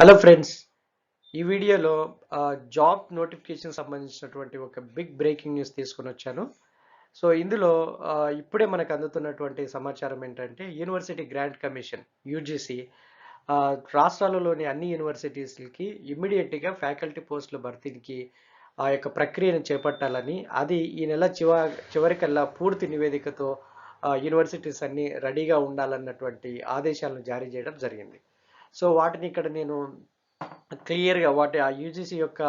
Hello friends ఈ వీడియోలో job notification సంబంధించినటువంటి ఒక బిగ్ బ్రేకింగ్ న్యూస్ తీసుకొని వచ్చాను. సో ఇందులో ఇప్పుడే మనకు అందుతున్నటువంటి సమాచారం ఏంటంటే యూనివర్సిటీ గ్రాంట్ కమిషన్ యూజీసీ రాష్ట్రాలలోని అన్ని యూనివర్సిటీస్కి ఇమ్మీడియట్గా ఫ్యాకల్టీ పోస్టుల భర్తీకి ఆ యొక్క ప్రక్రియను చేపట్టాలని అది ఈ నెల చివ చివరికల్లా పూర్తి నివేదికతో యూనివర్సిటీస్ అన్ని రెడీగా ఉండాలన్నటువంటి ఆదేశాలను జారీ చేయడం జరిగింది. సో వాటిని ఇక్కడ నేను క్లియర్గా వాటి ఆ యూజీసీ యొక్క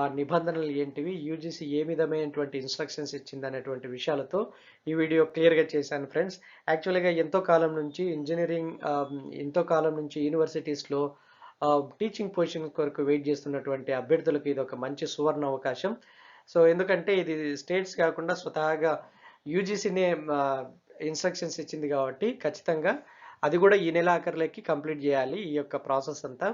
ఆ నిబంధనలు ఏంటివి యూజీసీ ఏ విధమైనటువంటి ఇన్స్ట్రక్షన్స్ ఇచ్చింది అనేటువంటి విషయాలతో ఈ వీడియో క్లియర్గా చేశాను ఫ్రెండ్స్. యాక్చువల్గా ఎంతో కాలం నుంచి ఇంజనీరింగ్ ఎంతో కాలం నుంచి యూనివర్సిటీస్లో టీచింగ్ పొజిషన్ కొరకు వెయిట్ చేస్తున్నటువంటి అభ్యర్థులకు ఇది ఒక మంచి సువర్ణ అవకాశం. సో ఎందుకంటే ఇది స్టేట్స్ కాకుండా స్వతహాగా యూజీసీనే ఇన్స్ట్రక్షన్స్ ఇచ్చింది కాబట్టి ఖచ్చితంగా అది కూడా ఈ నెల ఆఖరిలోకి కంప్లీట్ చేయాలి ఈ యొక్క ప్రాసెస్ అంతా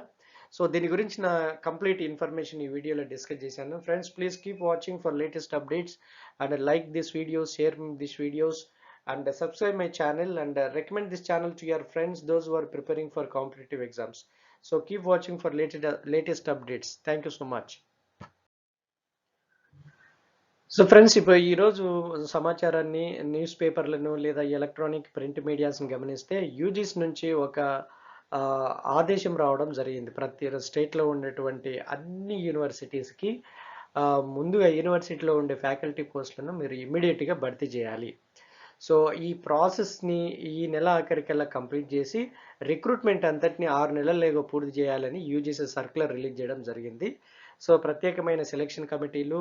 సో దీని గురించిన కంప్లీట్ ఇన్ఫర్మేషన్ ఈ వీడియోలో డిస్కస్ చేశాను friends please keep watching for latest updates and like this videos share this videos and subscribe my channel and uh, recommend this channel to your friends those who are preparing for competitive exams so keep watching for latest latest updates thank you so much so friends ఇప్పుడు ఈరోజు సమాచారాన్ని news పేపర్లను లేదా electronic print మీడియాస్ని గమనిస్తే UGs నుంచి ఒక ఆదేశం రావడం జరిగింది. ప్రతి స్టేట్లో ఉండేటువంటి అన్ని యూనివర్సిటీస్కి ముందుగా యూనివర్సిటీలో ఉండే ఫ్యాకల్టీ పోస్టులను మీరు ఇమ్మీడియట్గా భర్తీ చేయాలి. సో ఈ ప్రాసెస్ని ఈ నెల ఆఖరికల్లా కంప్లీట్ చేసి రిక్రూట్మెంట్ అంతటిని ఆరు నెలల్లోగా పూర్తి చేయాలని యూజీసీ సర్క్యులర్ రిలీజ్ చేయడం జరిగింది. సో ప్రత్యేకమైన సెలక్షన్ కమిటీలు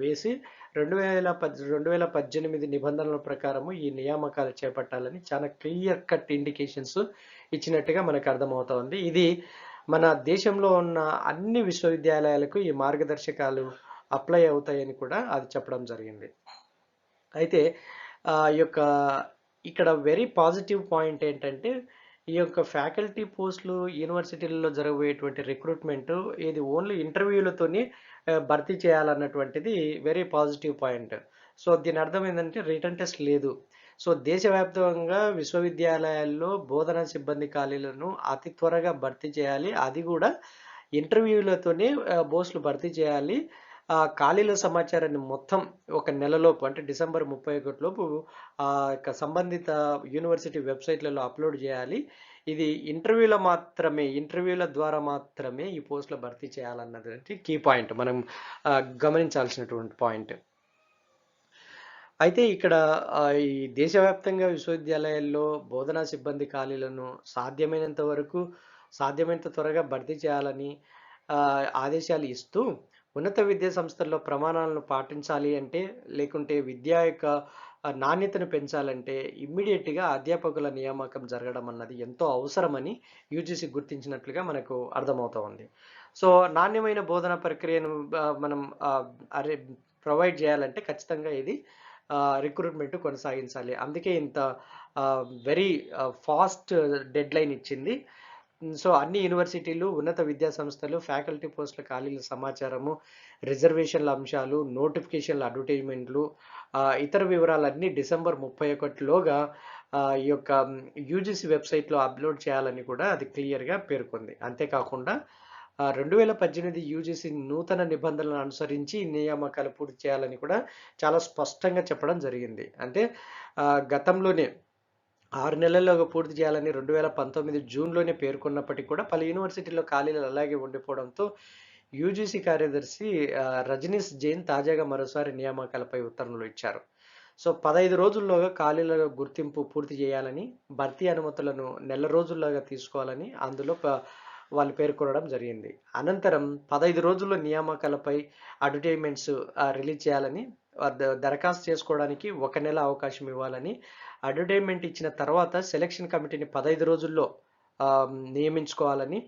వేసి రెండు వేల పద్ రెండు వేల పద్దెనిమిది నిబంధనల ప్రకారము ఈ నియామకాలు చేపట్టాలని చాలా క్లియర్ కట్ ఇండికేషన్స్ ఇచ్చినట్టుగా మనకు అర్థమవుతోంది ఇది మన దేశంలో ఉన్న అన్ని విశ్వవిద్యాలయాలకు ఈ మార్గదర్శకాలు అప్లై అవుతాయని కూడా అది చెప్పడం జరిగింది. అయితే ఆ ఈ యొక్క ఇక్కడ వెరీ పాజిటివ్ పాయింట్ ఏంటంటే ఈ యొక్క ఫ్యాకల్టీ పోస్టులు యూనివర్సిటీలలో జరగబోయేటువంటి రిక్రూట్మెంట్ ఇది ఓన్లీ ఇంటర్వ్యూలతోని భర్తీ చేయాలన్నటువంటిది వెరీ పాజిటివ్ పాయింట్ సో దీని అర్థం ఏంటంటే రిటర్న్ టెస్ట్ లేదు. సో దేశవ్యాప్తంగా విశ్వవిద్యాలయాల్లో బోధనా సిబ్బంది ఖాళీలను అతి త్వరగా భర్తీ చేయాలి. అది కూడా ఇంటర్వ్యూలతోనే పోస్టులు భర్తీ చేయాలి. ఆ ఖాళీల సమాచారాన్ని మొత్తం ఒక నెలలోపు అంటే డిసెంబర్ ముప్పై ఒకటిలోపు ఆ యొక్క సంబంధిత యూనివర్సిటీ వెబ్సైట్లలో అప్లోడ్ చేయాలి. ఇది ఇంటర్వ్యూల మాత్రమే ఇంటర్వ్యూల ద్వారా మాత్రమే ఈ పోస్టుల భర్తీ చేయాలన్నది కీ పాయింట్. మనం గమనించాల్సినటువంటి పాయింట్. అయితే ఇక్కడ ఈ దేశవ్యాప్తంగా విశ్వవిద్యాలయాల్లో బోధనా సిబ్బంది ఖాళీలను సాధ్యమైనంత వరకు సాధ్యమైనంత త్వరగా భర్తీ చేయాలని ఆదేశాలు ఇస్తూ ఉన్నత విద్యా సంస్థల్లో ప్రమాణాలను పాటించాలి అంటే లేకుంటే విద్యా యొక్క నాణ్యతను పెంచాలంటే ఇమ్మీడియట్గా అధ్యాపకుల నియామకం జరగడం అన్నది ఎంతో అవసరమని యూజీసీ గుర్తించినట్లుగా మనకు అర్థమవుతూ ఉంది సో నాణ్యమైన బోధన ప్రక్రియను మనం అరే ప్రొవైడ్ చేయాలంటే ఖచ్చితంగా ఇది రిక్రూట్మెంట్ కొనసాగించాలి. అందుకే ఇంత వెరీ ఫాస్ట్ డెడ్ లైన్ ఇచ్చింది. సో అన్ని యూనివర్సిటీలు ఉన్నత విద్యా సంస్థలు ఫ్యాకల్టీ పోస్టుల ఖాళీల సమాచారము రిజర్వేషన్ల అంశాలు నోటిఫికేషన్ల అడ్వర్టైజ్మెంట్లు ఇతర వివరాలన్నీ డిసెంబర్ ముప్పై ఒకటిలోగా ఈ యొక్క యూజీసీ వెబ్సైట్లో అప్లోడ్ చేయాలని కూడా అది క్లియర్గా పేర్కొంది. అంతేకాకుండా రెండు వేల పద్దెనిమిది యూజీసీ నూతన నిబంధనలను అనుసరించి నియామకాలు పూర్తి చేయాలని కూడా చాలా స్పష్టంగా చెప్పడం జరిగింది. అంటే గతంలోనే ఆరు నెలల్లోగా పూర్తి చేయాలని రెండు వేల పంతొమ్మిది జూన్లోనే పేర్కొన్నప్పటికీ కూడా పలు యూనివర్సిటీల్లో ఖాళీలు అలాగే ఉండిపోవడంతో యూజీసీ కార్యదర్శి రజనీష్ జైన్ తాజాగా మరోసారి నియామకాలపై ఉత్తర్వులు ఇచ్చారు. సో పదహైదు రోజుల్లోగా ఖాళీల గుర్తింపు పూర్తి చేయాలని భర్తీ అనుమతులను నెల రోజుల్లోగా తీసుకోవాలని అందులో వాళ్ళు పేర్కొనడం జరిగింది. అనంతరం పదహైదు రోజుల్లో నియామకాలపై అడ్వర్టైజ్మెంట్స్ రిలీజ్ చేయాలని దరఖాస్తు చేసుకోవడానికి ఒక నెల అవకాశం ఇవ్వాలని అడ్వర్టైజ్మెంట్ ఇచ్చిన తర్వాత సెలక్షన్ కమిటీని పదహైదు రోజుల్లో నియమించుకోవాలని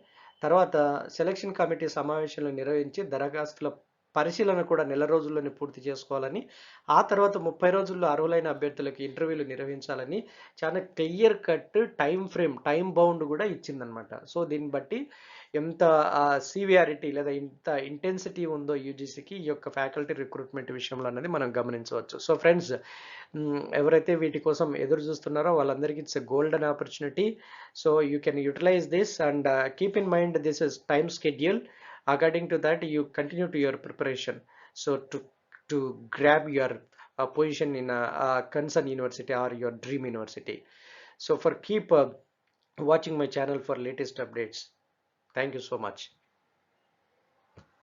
తర్వాత సెలక్షన్ కమిటీ సమావేశాలు నిర్వహించి దరఖాస్తుల పరిశీలన కూడా నెల రోజుల్లోనే పూర్తి చేసుకోవాలని ఆ తర్వాత ముప్పై రోజుల్లో అర్హులైన అభ్యర్థులకు ఇంటర్వ్యూలు నిర్వహించాలని చాలా clear cut time frame time bound కూడా ఇచ్చిందనమాట. సో దీన్ని బట్టి ఎంత సివియారిటీ లేదా ఇంత ఇంటెన్సిటీ ఉందో యూజీసీకి ఈ యొక్క ఫ్యాకల్టీ రిక్రూట్మెంట్ విషయంలో అనేది మనం గమనించవచ్చు. సో ఫ్రెండ్స్ ఎవరైతే వీటి కోసం ఎదురు చూస్తున్నారో వాళ్ళందరికీ it's a golden opportunity so you can utilise this and keep in mind this is time schedule according to that you continue to your preparation so to to grab your position in concern university or your dream university so for keep watching my channel for latest updates thank you so much